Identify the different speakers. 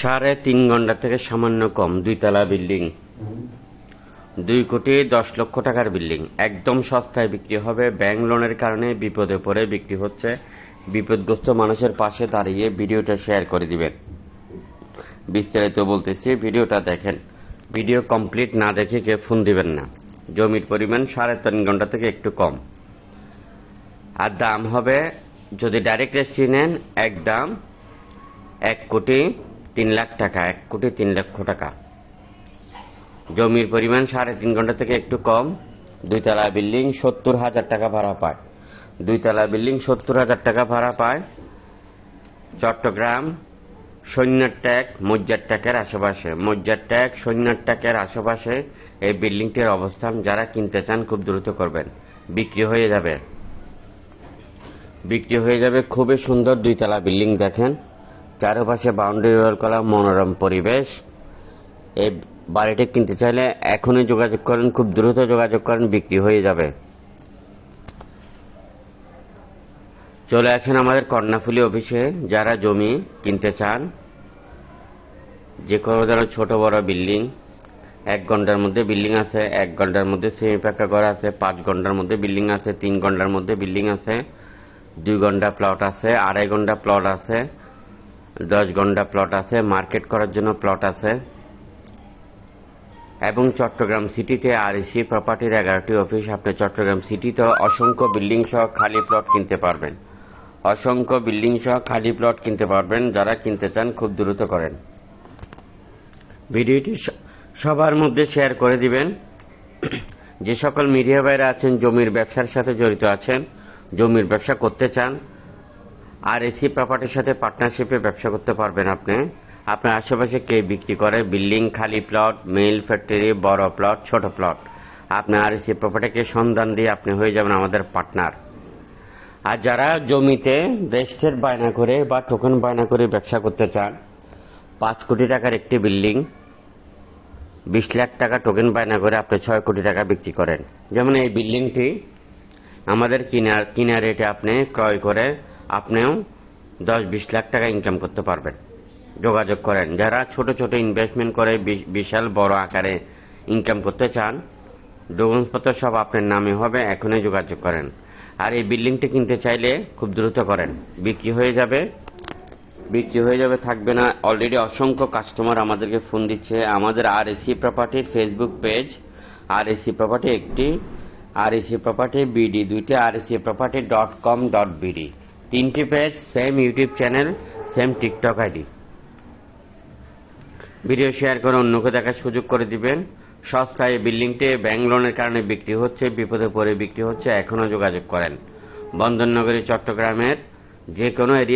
Speaker 1: সাড়ে তিন ঘণ্টা থেকে সামান্য কম দুই দুইতলা বিল্ডিং। দুই কোটি দশ লক্ষ টাকার বিল্ডিং। একদম সস্তায় বিক্রি হবে। ব্যাংক লোনের কারণে বিপদে পড়ে বিক্রি হচ্ছে। বিপদগ্রস্ত মানুষের পাশে দাঁড়িয়ে ভিডিওটা শেয়ার করে দিবেন। বিস্তারিত বলতেছি, ভিডিওটা দেখেন। ভিডিও কমপ্লিট না দেখে কেউ ফোন দিবেন না। জমির পরিমাণ সাড়ে তিন ঘণ্টা থেকে একটু কম। আর দাম হবে, যদি ডাইরেক্ট রেজিস্ট্রি নেন, এক দাম এক কোটি তিন লাখ টাকা, এক কোটি তিন লক্ষ টাকা। জমির পরিমাণ সাড়ে তিন ঘণ্টা থেকে একটু কম। দুইতলা বিল্ডিং সত্তর হাজার টাকা ভাড়া পায়। দুইতলা বিল্ডিং সত্তর হাজার টাকা ভাড়া পায়। চট্টগ্রাম সৈন্যর ট্যাগ, মজ্জার ট্যাকের আশেপাশে। মজ্জার ট্যাগ, সৈন্যর ট্যাকের আশেপাশে এই বিল্ডিংটির অবস্থান যারা কিনতে চান খুব দ্রুত করবেন। বিক্রি হয়ে যাবে। বিক্রি হয়ে যাবে খুবই সুন্দর দুইতলা বিল্ডিং দেখেন। চারপাশে বাউন্ডারি ওয়াল করা মনোরম পরিবেশ। এই বাড়িটি কিনতে চাইলে এখনই যোগাযোগ করেন, খুব দ্রুত যোগাযোগ করেন, বিক্রি হয়ে যাবে। চলে আসেন আমাদের কর্ণাফুলি অফিসে। যারা জমি কিনতে চান যে কোনো ধরনের ছোট, বড় বিল্ডিং, এক ঘণ্টার মধ্যে বিল্ডিং আছে, এক ঘণ্টার মধ্যে সেমি পাকা ঘর আছে, পাঁচ ঘণ্টার মধ্যে বিল্ডিং আছে, তিন ঘণ্টার মধ্যে বিল্ডিং আছে, দুই ঘণ্টা প্লট আছে, আড়াই ঘণ্টা প্লট আছে। দশ ঘণ্টা প্লট আছে মার্কেট করার জন্য প্লট আছে। এবং চট্টগ্রাম সিটিতে আর আরইসি প্রপার্টির এগারোটি অফিস আপনি চট্টগ্রাম সিটিতে অসংখ্য বিল্ডিং সহ খালি প্লট কিনতে পারবেন। অসংখ্য বিল্ডিং সহ খালি প্লট কিনতে পারবেন, যারা কিনতে চান খুব দ্রুত করেন। ভিডিওটি সবার মধ্যে শেয়ার করে দিবেন। যে সকল মিডিয়া বাইরে আছেন, জমির ব্যবসার সাথে জড়িত আছেন, জমির ব্যবসা করতে চান আর এসি প্রপার্টির সাথে পার্টনারশিপে ব্যবসা করতে পারবেন আপনি। আপনার আশেপাশে কে বিক্রি করে, বিল্ডিং, খালি প্লট মিল ফ্যাক্টরি বড় প্লট ছোট প্লট আপনি আর এসি প্রপার্টিকে সন্ধান দিয়ে আপনি হয়ে যাবেন আমাদের পার্টনার আর যারা জমিতে রেস্টের বায়না করে বা টোকেন বায়না করে ব্যবসা করতে চান, পাঁচ কোটি টাকার একটি বিল্ডিং, বিশ লাখ টাকা টোকেন বায়না করে আপনি ছয় কোটি টাকা বিক্রি করেন। যেমন এই বিল্ডিংটি আমাদের কিনার কিনা রেটে আপনি ক্রয় করে আপনিও দশ বিশ লাখ টাকা ইনকাম করতে পারবেন। যোগাযোগ করেন। যারা ছোট ছোট ইনভেস্টমেন্ট করে বিশাল বড় আকারে ইনকাম করতে চান ডকুমেন্টসপত্র সব আপনার নামে হবে, এখনই যোগাযোগ করেন। আর এই বিল্ডিংটি কিনতে চাইলে খুব দ্রুত করেন। বিক্রি হয়ে যাবে, বিক্রি হয়ে যাবে, থাকবে না। অলরেডি অসংখ্য কাস্টমার আমাদেরকে ফোন দিচ্ছে। আমাদের আর এসি প্রপার্টির Facebook page R AC property একটি আর এসি প্রপার্টি বিডি দুইটি R AC property dot com dot BD তিনটি page same YouTube channel same TikTok ID video share করে অন্যকে দেখার সুযোগ করে দিবেন। সস্তায় বিল্ডিংটি ব্যাংক লোনের কারণে বিক্রি হচ্ছে, বিপদে পড়ে বিক্রি হচ্ছে, এখনও যোগাযোগ করেন। বন্দরনগরী চট্টগ্রামের যে কোনো এরিয়া